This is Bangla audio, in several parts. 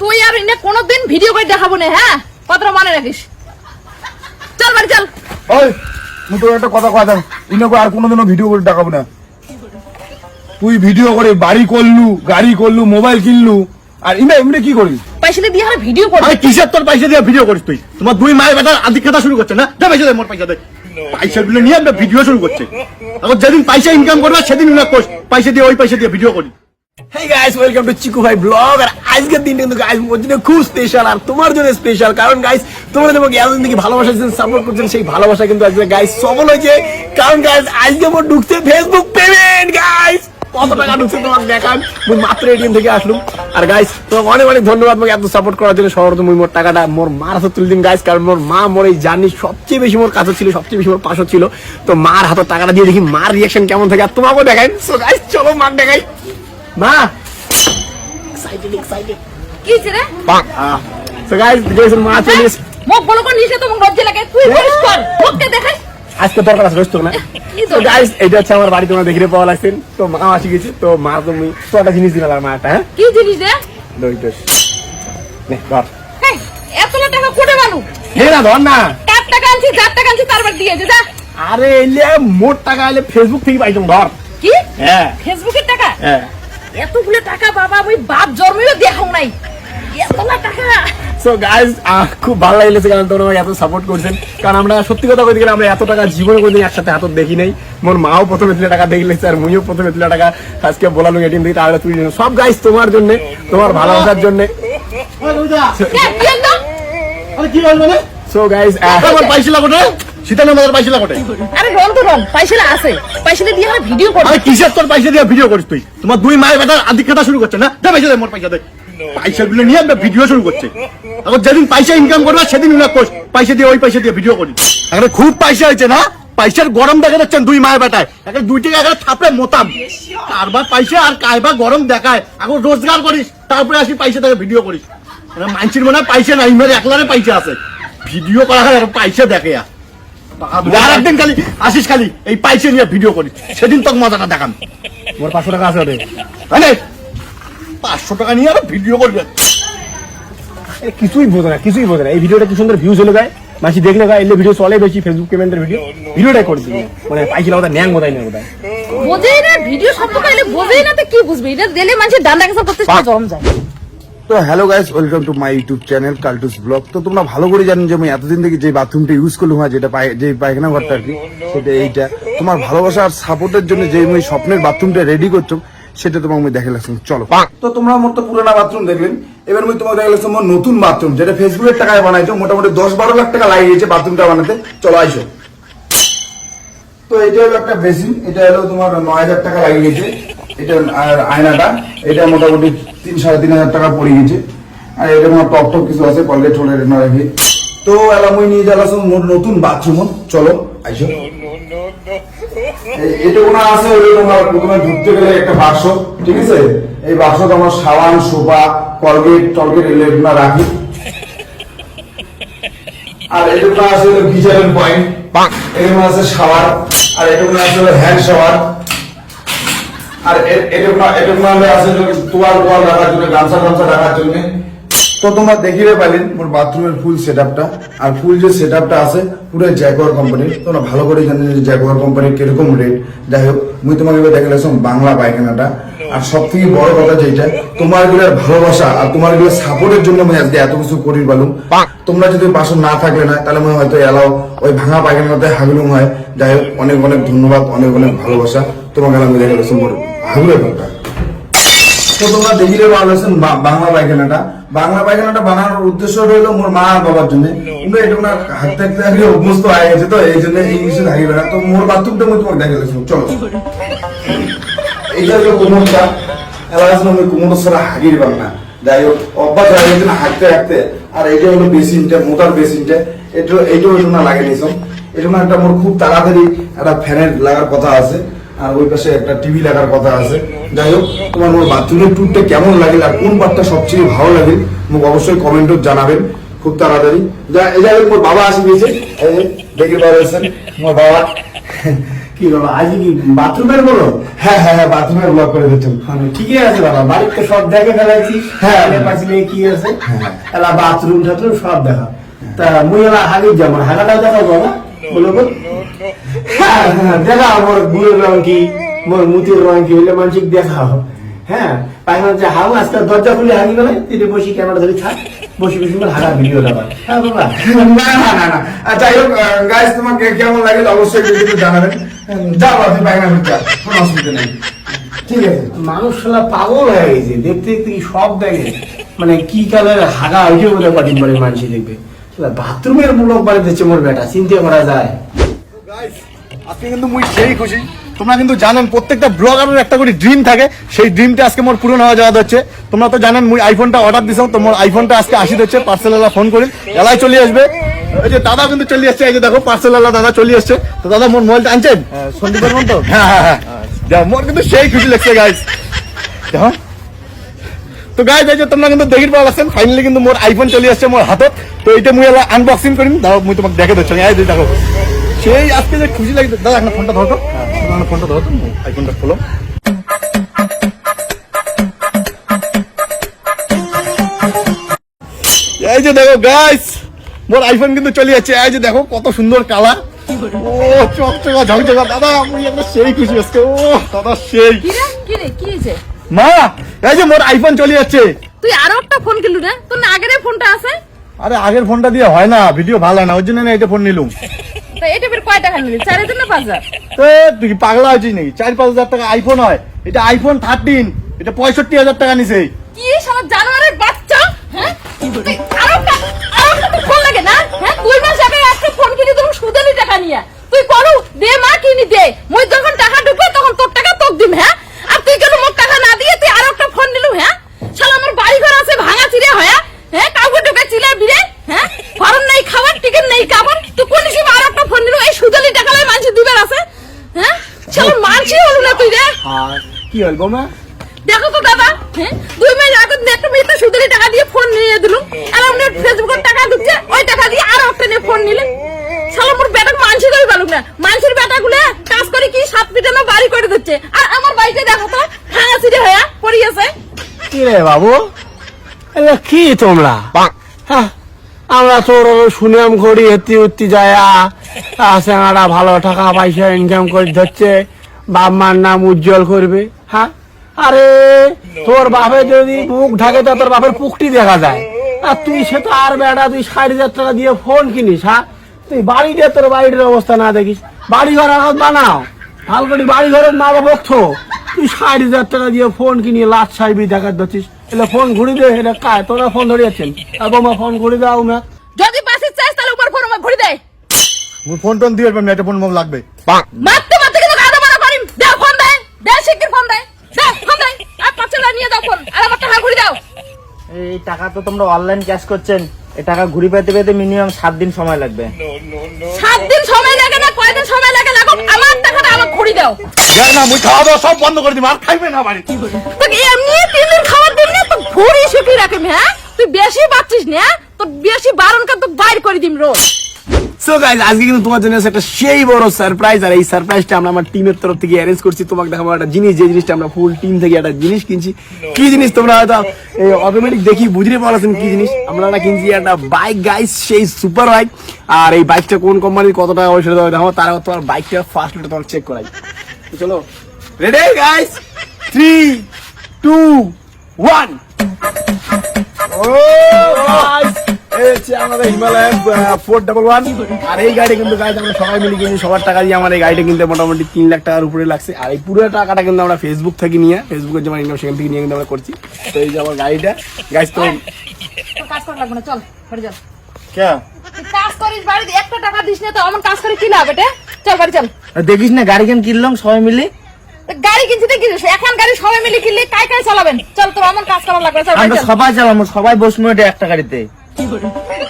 তুই আর ইনে কোনোদিন ভিডিও করে দেখাবো না হ্যাঁ? কথাটা মনে রাখিস। চল বাড়ি চল। ওই মুই তোর একটা কথা কথা ইনকে আর কোনোদিনও ভিডিও করে দেখাবো না। তুই ভিডিও করে বাড়ি করলু গাড়ি করলু মোবাইল কিনলু আর ইমে এমনি কি করিস? পয়সা দিয়ে হারে ভিডিও করবি। আরে কিসের তোর পয়সা দিয়ে ভিডিও করিস তুই? তোমার দুই মায়ের বেটার আদি খাতা শুরু করছে না? দে পয়সা দে মোর পয়সা দে। পয়সা গুলো নিয়ে আমরা ভিডিও শুরু করছে। এখন যেদিন পয়সা ইনকাম করবে সেদিন না কোষ পয়সা দিয়ে ওই পয়সা দিয়ে ভিডিও করি। Hey guys welcome to Chiku Bhai vlog আর আজকের দিনটা কিন্তু গাইস মোর জন্য খুব স্পেশাল আর তোমার জন্য স্পেশাল কারণ গাইস তোমরা তোমাকে এতদিন থেকে ভালোবাসা দিচ্ছেন সাপোর্ট করছেন, সেই ভালোবাসা কিন্তু আজকে গাইস সফল হয়েছে। কারণ গাইস আজকে মোর ঢুকছে ফেসবুক পেমেন্ট গাইস তোমাকে ধন্যবাদ আমাকে এত সাপোর্ট করার জন্য। টাকাটা মোর তুলে দিন গাইস কারণ মা সবচেয়ে বেশি মোর কাছে ছিল, সবচেয়ে বেশি ছিল। তো মার টাকাটা দিয়ে দেখি, মার কেমন থাকে, আর তোমাকেও দেখাই। গাইস চলো দেখাই। মা! এক্সাইটেড এক্সাইটেড কি রে? সো গাইস গাইস মা চলে মুখ বলো করে নিচে তোমার লজ্জা লাগে। তুই করিস কর মুখকে দেখাই আজকে দরকার আছে রইতো না? তো গাইস এটা হচ্ছে আমার বাড়ি তোমরা দেখে পাওয়া লাগছেন তো মা আসি গেছে তো মা তুমি তো জিনিস দিলাম মা একটা হ্যাঁ? কি জিনিস রে? দই দই। নে ধর। হেই, টাকা কোটে মানু হে না ধর না। চার টাকা আনছি চার টাকা আনছি তারপর যা। আরে এলে মোট টাকা এলে ফেসবুক থেকে পাইতাম ধর। কি? হ্যাঁ। ফেসবুকের টাকা? হ্যাঁ। এতগুলো টাকা বাবা ওই বাপ জন্মেও দেখাও নাই। এতলা টাকা। সো গাইস খুব ভালো লাগলেছে কারণ তোমরা আমাকে এত সাপোর্ট করছেন। কারণ আমরা সত্যি কথা বলতে গেলে আমরা এত টাকা জীবনে কোনোদিন একসাথে হাতত দেখি নাই। মোর মাও প্রথমে তুলে টাকা দেখলেছে আর মুইও প্রথমে তুলে টাকা আজকে বলালো এটিএম থেকে তাহলে তুই সব গাইস তোমার জন্য তোমার ভালোবাসার জন্য। সো আমার লাগোটে শীতানের মাথার লাগোটে আরে রন তো রন পয়সা আছে। পয়সা দিয়ে ভিডিও করবি। আরে কিসের তোর পয়সা দিয়ে ভিডিও করিস তুই? তোমার দুই মায়ের বেটার শুরু করছে না? দে দে মোর পয়সা দে। পয়সা গুলো নিয়ে আমরা ভিডিও শুরু করছে। এখন যেদিন পয়সা ইনকাম করবে সেদিন না কোষ পয়সা দিয়ে ওই পয়সা দিয়ে ভিডিও করি এখন খুব পয়সা হয়েছে না? পয়সার গরম দেখা যাচ্ছেন দুই মায়ের বেটায়। এখন দুই টাকা এখন থাপড়ে মোতাম। কারবার পয়সা আর কারবার গরম দেখায়। এখন রোজগার করিস তারপরে আসি পয়সা থেকে ভিডিও করিস। মানসির মনে হয় পয়সা নাই মেরে একলারে পয়সা আছে। ভিডিও করা হয় আর পয়সা দেখে আর। আর একদিন খালি আসিস খালি এই পয়সা নিয়ে ভিডিও করিস। সেদিন তোকে মজাটা দেখান মোর পাঁচশো টাকা আছে ওরে মানে পাঁচশো টাকা নিয়ে আর ভিডিও করবে। কিছুই বোঝে না কিছুই বোঝে না। এই ভিডিওটা কি সুন্দর ভিউজ হলো গায়ে? মাসি দেখলে গায়ে এলে ভিডিও চলে বেশি ফেসবুক পেমেন্টের ভিডিও ভিডিওটাই করে দিবি। মানে পাইছি লাগা ন্যাং বোধাই না বোধাই বোঝেই না ভিডিও শব্দ পাইলে বোঝেই না তো কি বুঝবি? এটা দিলে মানুষের ডান্ডা কেসা করতে জম যায়। তো hello guys welcome to my YouTube channel কাল্টুস vlog তো তোমরা ভালো করে জানেন যে আমি এতদিন থেকে যে বাথরুমটা ইউজ করলাম হয় যেটা পায়- যে পায়খানা ঘরটা আর কি সেটা এইটা। তোমার ভালোবাসা আর সাপোর্টের জন্য যে আমি স্বপ্নের বাথরুমটা রেডি করছ সেটা তোমাকে আমি দেখে লাগছি চলো। তো তোমরা আমার তো পুরোনো বাথরুম দেখলেন এবার আমি তোমাকে দেখে লাগছি আমার নতুন বাথরুম যেটা ফেসবুকের টাকায় বানাইছো মোটামুটি দশ বারো লাখ টাকা লাগিয়েছে বাথরুমটা বানাতে। চলো আইসো। তো এটা হলো একটা বেসিন এটা হলো তোমার নয় হাজার টাকা লাগিয়ে গেছে এটা আয়নাটা এটা মোটামুটি তিন সাড়ে তিন হাজার টাকা পড়ে গেছে। আর তোমার টপ টপ কিছু আছে কলগেট টলেট না রাখি তো মুই নিয়ে যালাম মোর নতুন বাথরুম চলো আইসো। এটা কোনো আছে হলো তোমার প্রথমে ঢুকতে গেলে একটা বাক্স ঠিক আছে? এই বাক্স তোমার সাবান সোপা কলগেট টলগেট এগুলো রাখি। আর এটা আছে হলো গিজারের পয়েন্ট এখানে আছে শাওয়ার আর এটা আছে হলো হ্যান্ড শাওয়ার আর আছে তোয়াল রাখার জন্য, গামছা গামছা রাখার জন্য। তো তোমরা মোর বাথরুমের ফুল সেটআপটা। আর ফুল যে সেটআপটা আছে, পুরো জ্যাগুয়ার কোম্পানির তোমরা ভালো করে জানেন যে জ্যাগুয়ার কোম্পানির কীরকম রেট যাই হোক, মুই তোমাকে এবার দেখালাম বাংলা পায়খানাটা। আর সব থেকে বড় কথা যেটা তোমারগুলোর ভালোবাসা আর তোমারগুলোর সাপোর্টের জন্য আজকে এত কিছু করি পালুম তোমরা যদি পাশে না থাকলে না, তাহলে হয়তো এলাও ওই ভাঙা পায়খানাতে হাগলুম হয়। যাই হোক, অনেক অনেক ধন্যবাদ, অনেক অনেক ভালোবাসা। তোমাকে আমি তো তোমরা দেখিলে বাংলা পায়খানাটা বাংলা পায়খানাটা বানানোর উদ্দেশ্য মোর মা আর বাবার জন্য কিন্তু এটা অভ্যস্ত হয়ে গেছে তো এই জন্য ইংলিশে তো মোর বাথরুমটা তোমাকে চলো এইটা হলো কোমরটা আসলে আমি কোমর ছাড়া হাগির না যাই হোক অভ্যাস হয়ে গেছে হাঁটতে হাঁটতে আর এইটা হলো বেসিনটা মোটার বেসিনটা এটা এইটাও একটু না লাগে নিছম এটা একটা মোর খুব তাড়াতাড়ি একটা ফ্যানের লাগার কথা আছে আর ওই পাশে একটা টিভি লাগার কথা আছে। যাই হোক তোমার মোর বাথরুমের ট্যুরটা কেমন লাগিল আর কোন পার্টটা সবচেয়ে ভালো লাগিল মোক অবশ্যই কমেন্টও জানাবেন খুব তাড়াতাড়ি। যা এই যাই হোক মোর বাবা আসি গেছে। দেখে পাচ্ছেন মোর বাবা। কি বাবা আজ কি? বাথরুমের বলো? হ্যাঁ হ্যাঁ হ্যাঁ বাথরুমের ব্লক করে দিচ্ছেন। ঠিকই আছে বাবা বাড়িতে সব দেখে ফেলাইছি। হ্যাঁ। পাশে কি আছে? হ্যাঁ। বাথরুম টাথরুম সব দেখা। তা মুই হাগি যাব হাগাটাও দেখাও বাবা। বলো হ্যাঁ হ্যাঁ দেখা, আমার গুড়ের রং কি? মোর মুতির হ্যাঁ পাইখানা যে আজকে দরজা খুলে গেলে তুই বসি ক্যামেরা ধরে থাক, বসে বসে মোর ভিডিও হ্যাঁ বাবা। না না না যাই হোক গাইস তোমাকে কেমন লাগে অবশ্যই কিন্তু জানাবেন। যাও পায়খানা করতে কোনো অসুবিধা নেই। ঠিক আছে। মানুষ শালা পাগল হয়ে গেছে, দেখতে দেখতে সব দেখে। মানে কি কালার হাগা হইতে বলে কঠিন পরে মানুষ দেখবে। বাথরুমের মূলক বাড়ি দিচ্ছে মোর বেটা চিন্তা করা যায়। গাইস আজকে কিন্তু মুই সেই খুশি। তোমরা কিন্তু জানেন প্রত্যেকটা ব্লগারের একটা করে ড্রিম থাকে। সেই ড্রিমটা আজকে মোর পূরণ হওয়া যাওয়া হচ্ছে তোমরা তো জানেন মুই আইফোনটা অর্ডার দিছিলাম তো মোর আইফোনটা আজকে আসি হচ্ছে পার্সেল এলা ফোন করি। এলাই চলে আসবে। এই যে দাদা কিন্তু চলে আসছে এই যে দেখো পার্সেল এলা দাদা চলে আসছে। তো দাদা মোর মোবাইলটা আনছেন? সন্দীপ বর্মন তো? হ্যাঁ হ্যাঁ হ্যাঁ। দেখো, মোর কিন্তু সেই খুশি লাগছে গাইস দেখো তো গাইজ এই যে তোমরা কিন্তু দেখির পাওয়া আছেন ফাইনালি কিন্তু মোর আইফোন চলে আসছে মোর হাতত। তো এইটা মুই এলা আনবক্সিং করিম দাও মুই তোমাকে দেখে দিচ্ছি এই দেখো। সেই আজকে যে খুশি লাগছে দাদা একটা ফোনটা ধরো তো। ফোনটা ধরো তো আইফোনটা খোলো। এই যে দেখো গাইস মোর আইফোন কিন্তু চলে যাচ্ছে। এই যে দেখো কত সুন্দর কালার ও চকচকা দাদা আমি একটা সেই খুশি আজকে। ও দাদা সেই। মা! এই যে মোর আইফোন চলে যাচ্ছে। তুই আরও একটা ফোন কিনলি রে তোর না আগের ফোনটা আছে? আরে আগের ফোনটা দিয়ে হয় না ভিডিও ভালো না ওর জন্য না এটা ফোন নিলুম। তো এটা কয় টাকা নিলি? চার হাজার না পাঁচ হাজার? তো তুই কি পাগলা হয়েছিস নাকি? চার পাঁচ হাজার টাকা আইফোন হয় এটা আইফোন থার্টিন এটা পঁয়ষট্টি হাজার টাকা নিছে। কি সারা জানুয়ারির বাচ্চা? হ্যাঁ তুই আরও একটা আরও একটা তোর ফোন লাগে না হ্যাঁ দুই মাস আগে একটা ফোন কিনে তোর সুদেলি টাকা নিয়ে তুই করু দে মা কিনি দে মই যখন টাকা ঢুকবে তখন তোর টাকা তোক দিম হ্যাঁ আর তুই কেন মোর টাকা না দিয়ে তুই আরও একটা ফোন নিলু হ্যাঁ শালা আমার বাড়ি ঘর আছে ভাঙা চিড়ে হ্যাঁ হ্যাঁ কাউকে ঢুকে চিলে বিরে হ্যাঁ ফরম নেই খাবার টিকিট নেই কাবার তুই কোন হিসেবে আর একটা ফোন নিলু এই সুদেলি টাকা লাই মানছি দিবার আছে হ্যাঁ শালা মানছি হলু না তুই রে আর কি হল বৌমা? দেখো তো দাদা হ্যাঁ? দুই মাস আগে একটা মেয়েটা সুদের টাকা দিয়ে ফোন নিয়ে দিল। আর আপনি ফেসবুকের টাকা দিচ্ছে ওই টাকা দিয়ে আরও একটা নিয়ে ফোন নিলেন শালা মোর বেটা মানসি কই পালুক না। মানসির বেটা গুলো কাজ করে কি সাত পিটানো বাড়ি করে দিচ্ছে। আর আমার বাড়িতে দেখো তো ভাঙা হয়ে পড়িয়েছে। কি রে বাবু? কি তোমরা? হ্যাঁ, আমরা তোর সুনাম করি হেতি উত্তি যায় সেঙাটা ভালো টাকা পয়সা ইনকাম করে ধরছে। বাপ মার নাম উজ্জ্বল করবে হ্যাঁ? আরে তোর বাপে যদি মুখ ঢাকে তো তোর বাপের পুকটি দেখা যায়। আর তুই সে তো আর বেড়া তুই ষাট হাজার টাকা দিয়ে ফোন কিনিস হ্যাঁ? তুই বাড়িতে তোর বাড়ির অবস্থা না দেখিস। বাড়ি ঘর আগত বানাও। ভালো করে বাড়ি ঘরের মা বাবা তো তুই ষাট হাজার টাকা দিয়ে ফোন কিনিয়ে লাট সাইবি দেখার ধরছিস এলে ফোন ঘুরি দে এটা কায় তোরা ফোন ধরিয়েছেন আর বোমা ফোন ঘুরি দাও না যদি বাসির চাইস তাহলে উপর ফোন আমার ঘুরে দেয় মোর ফোন টোন দিয়ে এটা ফোন লাগবে। মারতে মারতে কিন্তু গাদা মারা করিম দে ফোন দেয় দে শিগগির ফোন দেয় দে ফোন দেয় আর পাঁচ নিয়ে দাও ফোন আর আমার টাকা ঘুরে দাও। এই টাকা তো তোমরা অনলাইন ক্যাশ করছেন। এই টাকা ঘুরি পেতে পেতে মিনিমাম সাত দিন সময় লাগবে। সাত দিন সময় লাগে না কয়দিন সময় লাগে? লাগো আমার টাকাটা আমার ঘুরি দাও। যাই না মুই খাওয়া দাওয়া সব বন্ধ করে দিবো আর খাইবে না বাড়ি তোকে এমনি তিন দিন খাওয়ার দিন না? তো ভুড়ি শুকিয়ে রাখিম হ্যাঁ? তুই বেশি বাচ্চিস না তো বেশি বারণ কান তো বাইর করে দিম রোজ। সো গাইজ আজকে কিন্তু তোমার জন্য একটা সেই বড় সারপ্রাইজ আর এই সারপ্রাইজটা আমরা আমার টিমের তরফ থেকে অ্যারেঞ্জ করছি। তোমাকে দেখাবো একটা জিনিস, যে জিনিসটা আমরা ফুল টিম থেকে একটা জিনিস কিনছি। কি জিনিস তোমরা হয়তো অটোমেটিক দেখি, বুঝতে পারছেন কি জিনিস? আমরা কিনছি একটা বাইক গাইস সেই সুপার বাইক আর এই বাইকটা কোন কোম্পানির কত টাকা তার তোমার বাইকটা ফার্স্ট তোমার চেক করাই। চলো ready guys three two one ও গাইস এই হচ্ছে আমাদের হিমালয়ান ফোর ডাবল ওয়ান আর এই গাড়ি কিন্তু গাড়ি আমরা সবাই মিলে কিনছি সবার টাকা দিয়ে আমার এই গাড়িটা কিনতে মোটামুটি তিন লাখ টাকার উপরে লাগছে। আর এই পুরো টাকাটা কিন্তু আমরা ফেসবুক থেকে নিয়ে ফেসবুকের যেমন ইনকাম সেখান থেকে নিয়ে কিন্তু আমরা করছি। তো এই যে আমার গাড়িটা গাইস তো কাজ করা লাগবে না চল বাড়ি চল। কে? কাজ করিস বাড়িতে একটা টাকা দিস না তো আমার কাজ করে কি লাভ এটা? চল বাড়ি চল। দেখিস না গাড়ি কেন কিনলাম সবাই মিলে? গাড়ি কিনছি তো কিনিস এখন গাড়ি সবাই মিলে কিনলে কাই কাই চালাবেন? চল তোর আমার কাজ করা লাগবে চল আমরা সবাই চালাম সবাই বসবো এটা একটা গাড়িতে।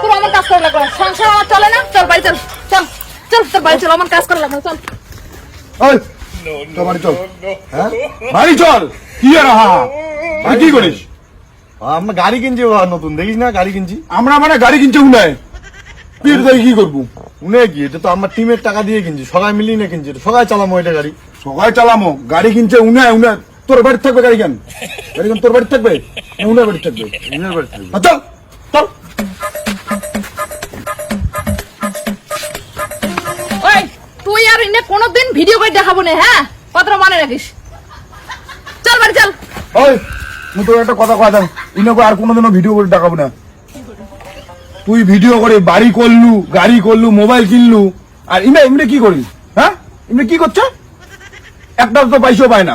তোর আমার কাজ করা। লাগবে সংসার আমার চলে না। চল বাড়ি চল চল চল তোর বাড়ি চল আমার কাজ করা লাগবে চল। ওই তো বাড়ি চল। হ্যাঁ? বাড়ি চল। কি আর হা আর কি করিস? আমরা গাড়ি কিনছি ও নতুন। দেখিস না গাড়ি কিনছি? আমরা মানে গাড়ি কিনছে উনায় কি করব? উনে কি? এটা তো আমার টিমের টাকা দিয়ে কিনছি। সবাই মিলিয়ে না কিনছি। সবাই চালামো এটা গাড়ি। সবাই চালামো। গাড়ি কিনছে উনে উনে তোর বাড়ি থাকবে গাড়ি কেন? গাড়ি কেন তোর বাড়ি থাকবে? না উনে বাড়ি থাকবে। উনের বাড়ি থাকবে। চল চল। আর ইনে কোনোদিন ভিডিও করে দেখাবো না হ্যাঁ? কথাটা মনে রাখিস। চল বাড়ি চল। ওই তোর একটা কথা কথা ইনকে আর কোনোদিনও ভিডিও করে দেখাবো না। তুই ভিডিও করে বাড়ি করলু গাড়ি করলু মোবাইল কিনলু আর ইমে ইমরে কি করিস হ্যাঁ? ইমরে কি করছে? একটা তো পয়সাও পায় না।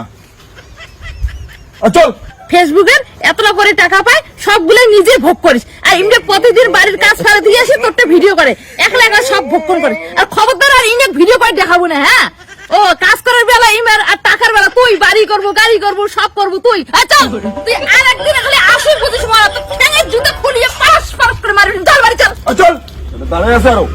চল। ফেসবুকের এতটা করে টাকা পায় সবগুলো নিজে ভোগ করিস। আর প্রতিদিন বাড়ির কাজ ফেলে দিয়ে এসে তোরটা ভিডিও করে। একলা একলা সব ভক্ষণ করে। আর খবরদার আর ইনে ভিডিও করে দেখাবো না হ্যাঁ? ও, কাজ করার বেলা ইমার আর টাকার বেলা তুই, বাড়ি করব, গাড়ি করব, সব করব তুই। চল, তুই আর একদিন খালি আসুই বুঝিস মারা তো ঠ্যাঙের জুতো খুলিয়ে পাশ পাশ করে মারবি, চল বাড়ি, চল। চল, দাঁড়ায় আছে আরও।